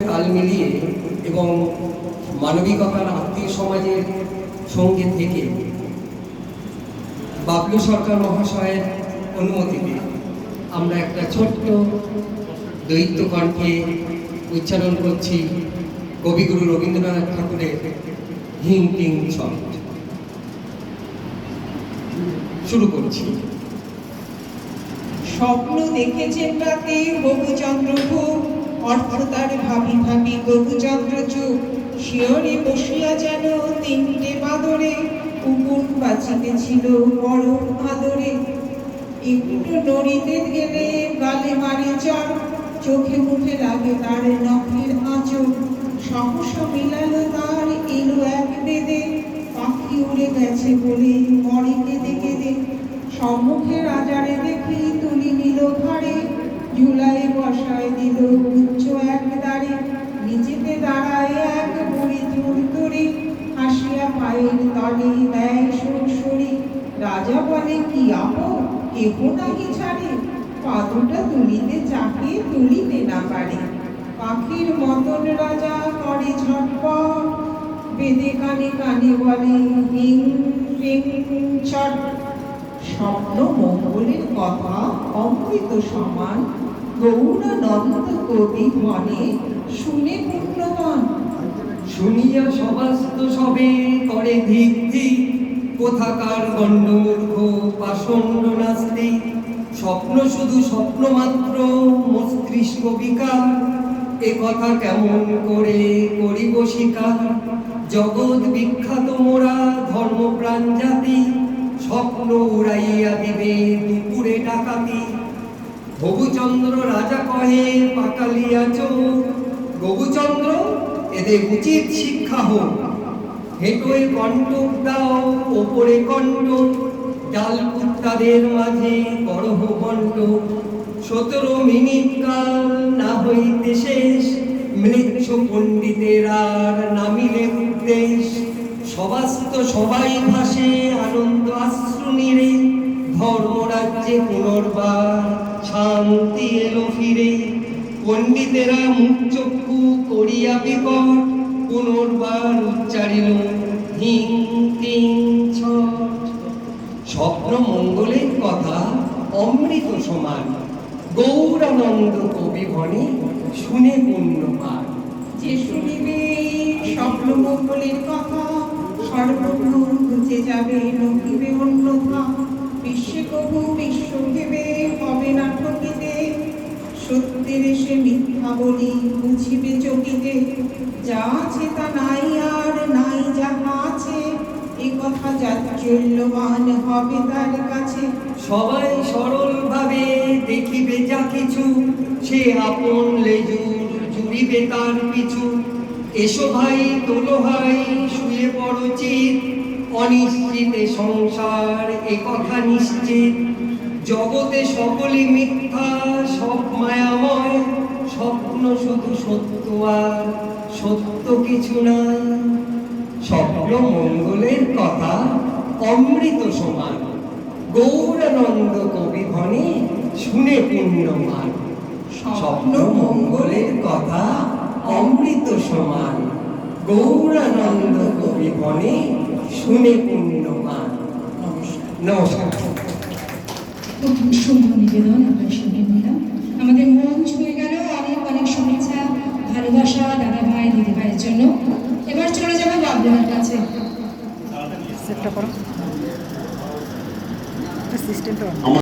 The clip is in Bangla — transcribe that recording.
তাল মিলিয়ে এবং মানবিকতার আত্মীয় সমাজের সঙ্গে থেকে বাবলু সরকার মহাশয়ের অনুমতিতে আমরা একটা ছোট্ট দৈত্য কণ্ঠে উচ্চারণ করছি কবিগুরু রবীন্দ্রনাথ ঠাকুরের হিং টিং ছট। শুরু করছি। স্বপ্ন দেখেছেন রাতে বহুচন্দ্র ভূপ অর্থ তার ভাবি ভাবি বহুচন্দ্র চুপ শিয়রে বসিয়া যেন তিনটে বাদরে কুকুর বাঁচিতেছিল বড় আদরে। একটু নড়িতে গেলে গালে মারে চর, চোখে মুখে লাগে তার নখের আঁচল। সহসা মিলালো তার, এলো এক বেদে, পাখি উড়ে গেছে বলে মরে কেঁদে কেঁদে। সম্মুখে রাজারে দেখি ঝুলাই বসায় দিল উচ্চ এক দাঁড়ে। নিচেতে দাঁড়ায় এক বুড়ি ধুরতুরি হাসিয়া পায়ের তলে দেয় সুরসুরি। রাজা বলে, কি আপো কেহ নাহি ছাড়ে পাদুটা তুলিতে চাকে তুলিতে না পারে পাখির মতন রাজা করে ঝটপট। বেদে কানে কানে বলে, হিং, রিং, চট। স্বপ্ন মঙ্গলের কথা অমৃত সমান গৌরানন্দ কবি মনে শুনে পূর্ণবান শুনিয়া সবাস্ত সবে করে ধিক কোথাকার গণ্ডমূর্খ পাষণ্ড নাস্তি। স্বপ্ন শুধু স্বপ্ন মাত্র মস্তিষ্ক বিকার, এ কথা কেমন করে করিব স্বীকার? জগৎ বিখ্যাত মোরা ধর্মপ্রাণ জাতি স্বপ্ন উড়াইয়া দিবে দুপুরে ডাকাতি। ভবুচন্দ্র রাজা কহে, পাকালিয়া চোখ গবুচন্দ্র এদের উচিত শিক্ষা হোক। হেঁটোয় কণ্টক দাও, ওপরে কণ্ঠ ডাল কুত্তাদের মাঝে করহ কণ্ঠ সতেরো মিনিট কাল না হইতে শেষ, মৃচ্ছ পণ্ডিতের আর নামিলে উদ্দেশ। সবাস্ত সবাই ভাসে, আনন্দ আশ্রু নিরে ধর্মরাজ্যে পুনর্বার শান্তি এলো ফিরে। পণ্ডিতেরা মুখ চক্ষু করিয়া বিকট পুনর্বার উচ্চারিল, হিং, টিং, ছট। স্বপ্ন মঙ্গলের কথা অমৃত সমান। গৌরানন্দ কবি ভণে শুনে পুণ্য পান। যে শুনিবে স্বপ্ন মঙ্গলের কথা সর্বগুণ বুঝে যাবে নহিবে অন্যথা বিশ্বে কবু বিশ্ব ভেবে হবে না ঠকিতে সত্যের এসে মিথ্যা বলি বুঝিবে চকিতে যা আছে তা নাই আর নাই যাহা আছে এ কথা যাচ্ছল্যবান হবে তার কাছে সবাই সরল ভাবে দেখিবে যা কিছু, সে আপন লেজুর জুড়িবে তার পিছু। এসো ভাই, তোলো ভাই, শুয়ে পড়ো চিত। অনিশ্চিতে সংসার, এ কথা নিশ্চিত। জগতে সকলই মিথ্যা, সব মায়াময়। স্বপ্ন শুধু সত্য আর, সত্য কিছু নাই। স্বপ্ন মঙ্গলের কথা, অমৃত সমান। গৌরানন্দ কবি ভনে শুনে পুণ্যমান স্বপ্ন মঙ্গলের কথা অমৃত সমান। গৌরানন্দ কবি বনে শুনে পুণ্যমান নমস্কার। সুন্দর নিবেদন আমরা শুনে নিলাম। আমাদের মন ছুঁয়ে গেল অনেক অনেক শুভেচ্ছা ভালোবাসা দাদা ভাই দিদি ভাইয়ের জন্য। এবার চলে যাব বাবলুর কাছে। সেটটা করো। সিস্টেমটা